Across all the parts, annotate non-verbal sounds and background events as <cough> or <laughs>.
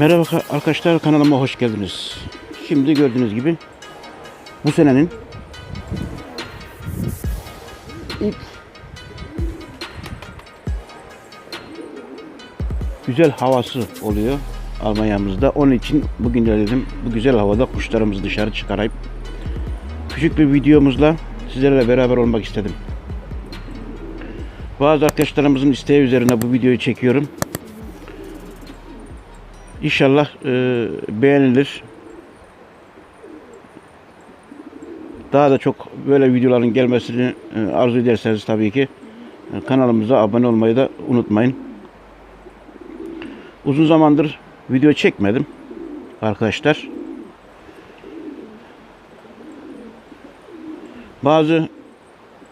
Merhaba ka- arkadaşlar kanalıma hoş geldiniz. Şimdi gördüğünüz gibi bu senenin ilk güzel havası oluyor Almanya'mızda. Onun için bugün de dedim bu güzel havada kuşlarımızı dışarı çıkarayım. Küçük bir videomuzla sizlerle beraber olmak istedim. Bazı arkadaşlarımızın isteği üzerine bu videoyu çekiyorum. İnşallah e, beğenilir. Daha da çok böyle videoların gelmesini e, arzu ederseniz tabii ki e, kanalımıza abone olmayı da unutmayın. Uzun zamandır video çekmedim arkadaşlar. Bazı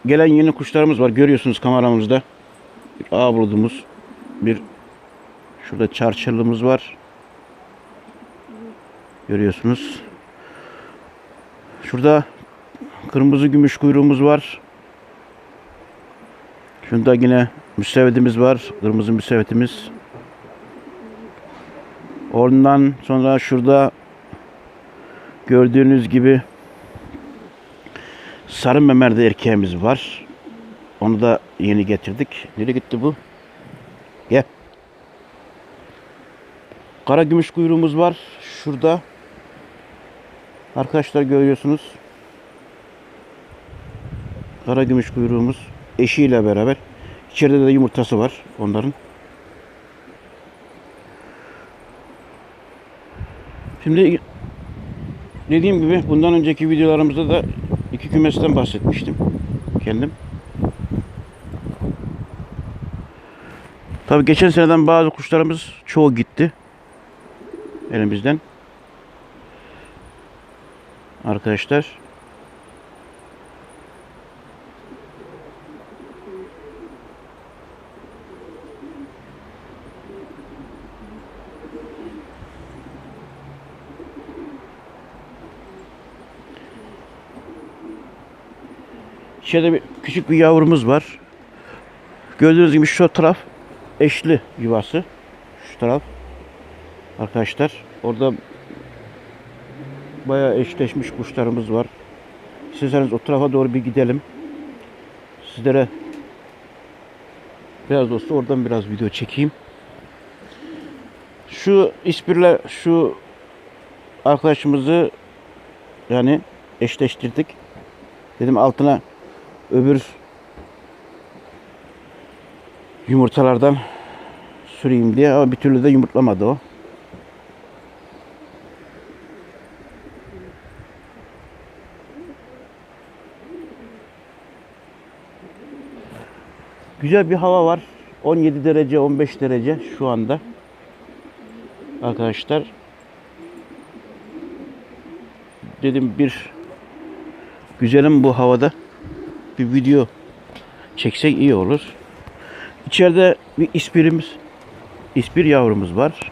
gelen yeni kuşlarımız var. Görüyorsunuz kameramızda. Bir ağ buludumuz. Bir şurada çarçırlımız var. Görüyorsunuz. Şurada kırmızı gümüş kuyruğumuz var. Şunda yine müsevvedimiz var. Kırmızı müsevvetimiz. Ondan sonra şurada gördüğünüz gibi sarı memerde erkeğimiz var. Onu da yeni getirdik. Nereye gitti bu? Gel. Kara gümüş kuyruğumuz var. Şurada. Arkadaşlar görüyorsunuz. Kara gümüş kuyruğumuz eşiyle beraber. İçeride de yumurtası var onların. Şimdi dediğim gibi bundan önceki videolarımızda da iki kümesten bahsetmiştim kendim. Tabii geçen seneden bazı kuşlarımız çoğu gitti elimizden. Arkadaşlar. İçeride bir küçük bir yavrumuz var. Gördüğünüz gibi şu taraf eşli yuvası. Şu taraf. Arkadaşlar orada bayağı eşleşmiş kuşlarımız var. İsterseniz o tarafa doğru bir gidelim. Sizlere biraz olsa oradan biraz video çekeyim. Şu ispirle şu arkadaşımızı yani eşleştirdik. Dedim altına öbür yumurtalardan süreyim diye ama bir türlü de yumurtlamadı o. Güzel bir hava var. 17 derece, 15 derece şu anda. Arkadaşlar. Dedim bir güzelim bu havada bir video çeksek iyi olur. İçeride bir ispirimiz, ispir yavrumuz var.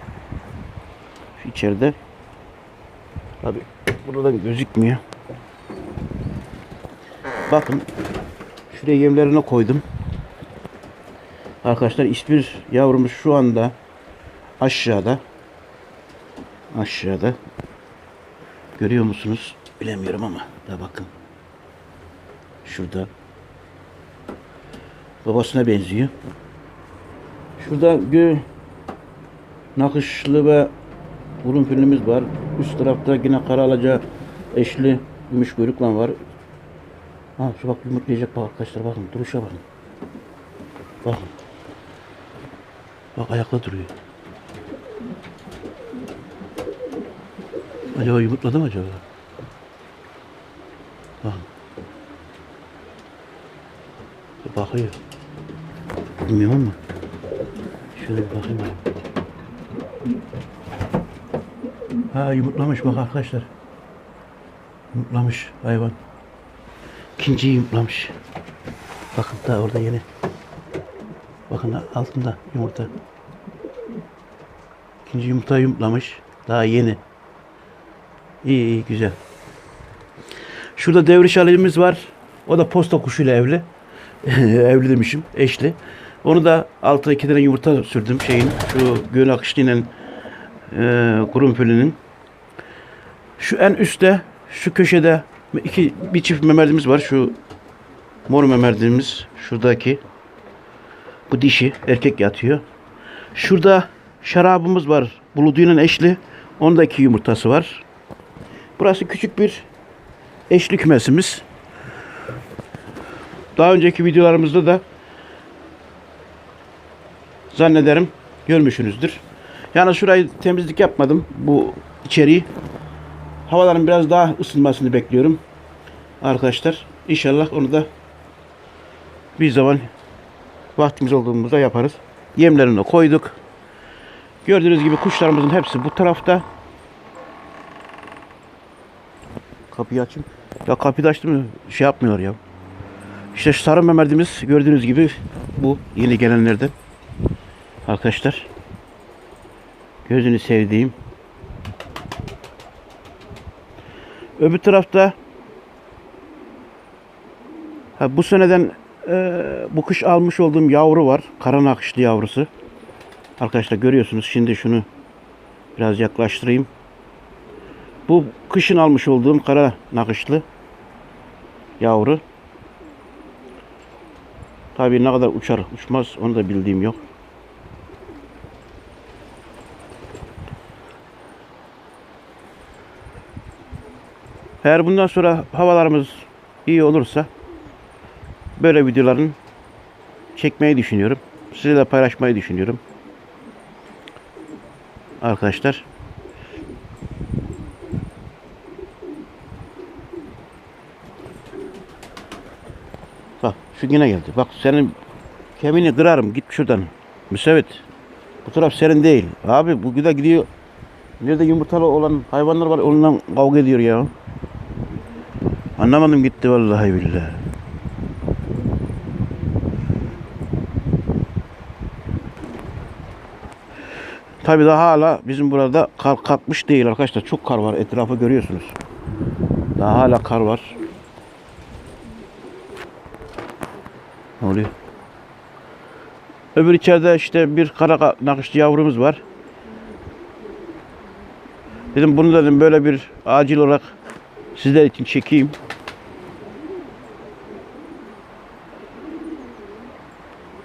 Şu içeride. Tabi burada gözükmüyor. Bakın şuraya yemlerine koydum. Arkadaşlar ispir yavrumuz şu anda aşağıda. Aşağıda. Görüyor musunuz? Bilemiyorum ama da bakın. Şurada. Babasına benziyor. Şurada gö nakışlı ve burun filmimiz var. Üst tarafta yine kara alaca eşli gümüş kuyrukla var. Ha şu bak yumurtlayacak bak arkadaşlar bakın duruşa bakın. Bakın. Bak ayakta duruyor. Acaba yumurtladı mı acaba? Bakın. Bakıyor. Bilmiyorum ama. Şöyle bir bakayım. Ha yumurtlamış bak arkadaşlar. Yumurtlamış hayvan. İkinciyi yumurtlamış. Bakın daha orada yeni. Bakın altında yumurta. İkinci yumurta yumurtlamış. Daha yeni. İyi iyi güzel. Şurada devriş halimiz var. O da posta kuşuyla evli. <laughs> evli demişim. Eşli. Onu da altına iki tane yumurta sürdüm şeyin. Şu göğün akışlıyla Ee, kurunfülünün. Şu en üstte, şu köşede iki bir çift memerdimiz var. Şu mor memerdimiz şuradaki. Bu dişi erkek yatıyor. Şurada şarabımız var. Buluduyla eşli. Onda iki yumurtası var. Burası küçük bir eşli kümesimiz. Daha önceki videolarımızda da zannederim görmüşsünüzdür. Yani şurayı temizlik yapmadım. Bu içeriği. Havaların biraz daha ısınmasını bekliyorum. Arkadaşlar. İnşallah onu da bir zaman vaktimiz olduğumuzda yaparız. Yemlerini koyduk. Gördüğünüz gibi kuşlarımızın hepsi bu tarafta. Kapıyı açayım. Ya kapıyı açtım şey yapmıyor ya. İşte şu sarı memerdimiz gördüğünüz gibi bu yeni gelenlerden. Arkadaşlar. Gözünü sevdiğim. Öbür tarafta ha, bu seneden e, bu kış almış olduğum yavru var. Kara nakışlı yavrusu. Arkadaşlar görüyorsunuz. Şimdi şunu biraz yaklaştırayım. Bu kışın almış olduğum kara nakışlı yavru. Tabii ne kadar uçar uçmaz onu da bildiğim yok. Eğer bundan sonra havalarımız iyi olursa böyle videoların çekmeyi düşünüyorum. Size de paylaşmayı düşünüyorum. Arkadaşlar. Bak şu yine geldi. Bak senin kemiğini kırarım. Git şuradan. Müsevit. Bu taraf senin değil. Abi bu da gidiyor. Nerede yumurtalı olan hayvanlar var onunla kavga ediyor ya. Anlamadım gitti vallahi billahi. Tabi daha hala bizim burada kar kalkmış değil arkadaşlar. Çok kar var. Etrafı görüyorsunuz. Daha hala kar var. Ne oluyor? Öbür içeride işte bir kara ka- nakışlı yavrumuz var. Dedim bunu dedim böyle bir acil olarak sizler için çekeyim.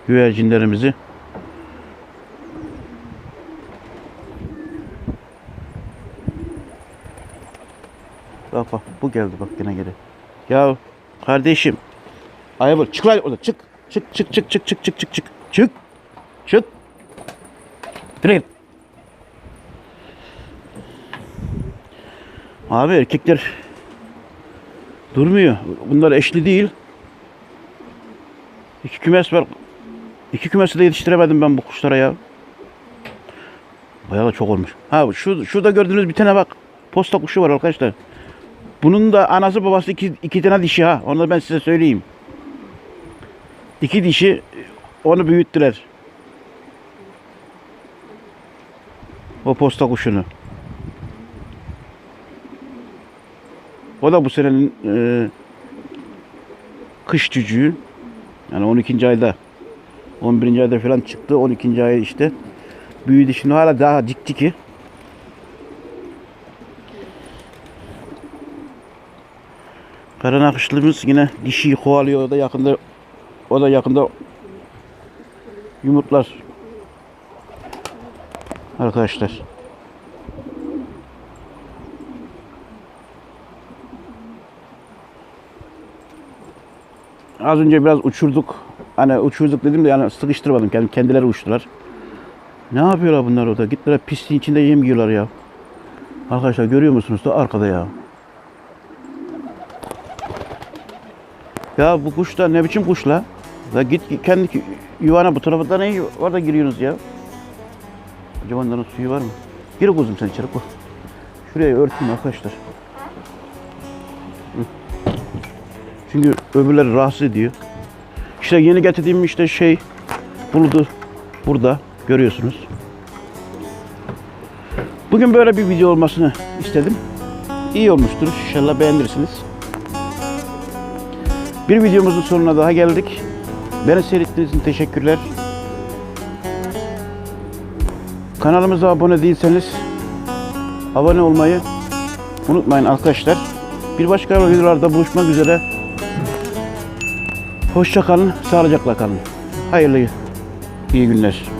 Güvercinlerimizi. Bak bu geldi bak yine geri. Ya kardeşim. Ayıbıl çık lan orada çık. Çık çık çık çık çık çık çık çık. Çık. Çık. Direkt. Abi erkekler durmuyor. Bunlar eşli değil. İki kümes var. İki kümesi de yetiştiremedim ben bu kuşlara ya. Bayağı da çok olmuş. Ha şu şurada gördüğünüz bir tane bak. Posta kuşu var arkadaşlar. Bunun da anası babası iki, iki tane dişi ha. Onu da ben size söyleyeyim. İki dişi onu büyüttüler. O posta kuşunu. O da bu senenin e, kış cücüğü. Yani 12. ayda 11. ayda falan çıktı. 12. ay işte büyüdü. Şimdi hala daha dik diki. Kara nakışlımız yine dişiyi kovalıyor. O da yakında o da yakında yumurtlar. Arkadaşlar. Az önce biraz uçurduk. Hani uçurduk dedim de yani sıkıştırmadım. Kendim kendileri uçtular. Ne yapıyorlar bunlar orada? Gittiler pisliğin içinde yem yiyorlar ya. Arkadaşlar görüyor musunuz da arkada ya. Ya bu kuş da ne biçim kuş la? La git kendi yuvana bu tarafa ne orada giriyorsunuz ya? Acaba onların suyu var mı? Gir kuzum sen içeri koy. Şuraya örtün arkadaşlar. Çünkü öbürleri rahatsız ediyor. İşte yeni getirdiğim işte şey buludu burada görüyorsunuz. Bugün böyle bir video olmasını istedim. İyi olmuştur. İnşallah beğenirsiniz. Bir videomuzun sonuna daha geldik. Beni seyrettiğiniz için teşekkürler. Kanalımıza abone değilseniz abone olmayı unutmayın arkadaşlar. Bir başka videolarda buluşmak üzere. Hoşça kalın, sağlıcakla kalın. Hayırlı iyi günler.